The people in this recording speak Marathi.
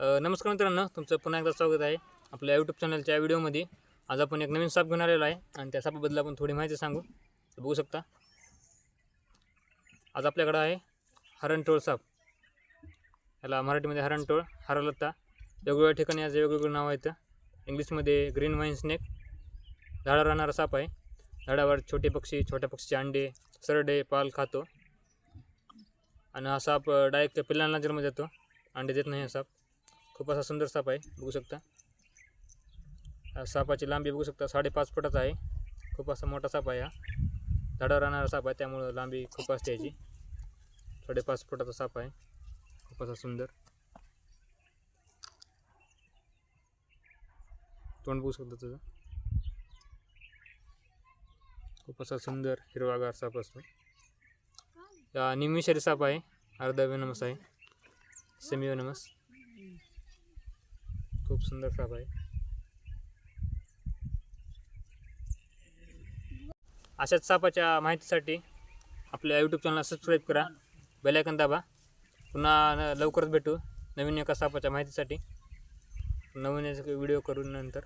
नमस्कार मित्रांनो तुमचं पुन्हा एकदा स्वागत आहे आपल्या यूट्यूब चॅनलच्या व्हिडिओमध्ये. आज आपण एक नवीन साप घेऊन आलेलो आहे आणि त्या सापाबद्दल आपण थोडी माहिती सांगू. बघू शकता आज आपल्याकडं आहे हरणटोळ साप. याला मराठीमध्ये हरणटोळ हरलत्ता वेगवेगळ्या ठिकाणी याचं वेगवेगळं नाव आहेत इंग्लिशमध्ये ग्रीन वाईन स्नेक. झाडावर राहणारा साप आहे. झाडावर छोटे पक्षी छोट्या पक्षीचे अंडे सरडे पाल खातो. आणि हा साप डायरेक्ट पिल्लांना जन्म देतो. अंडे देत नाही हा साप. खूप असा सुंदर साप आहे बघू शकता. सापाची लांबी बघू शकता साडेपाच फुटाचा आहे. खूप असा मोठा साप आहे हा. झाडावर राहणारा साप आहे त्यामुळं लांबी खूप असते याची. साडेपाच फुटाचा साप आहे. खूप असा सुंदर. तोंड बघू शकता तुझं. खूप असा सुंदर हिरवागार साप असतो. या निमिषारी साप आहे. अर्धा वेनमस आहे. सेमी वेनमस खूप सुंदर साप आहे. अशाच सापाच्या माहितीसाठी आपल्या यूट्यूब चॅनलला सबस्क्राईब करा. बेलायकन दाबा. पुन्हा न- लवकरच भेटू नवीन एका सापाच्या माहितीसाठी. नवीन व्हिडिओ करून नंतर.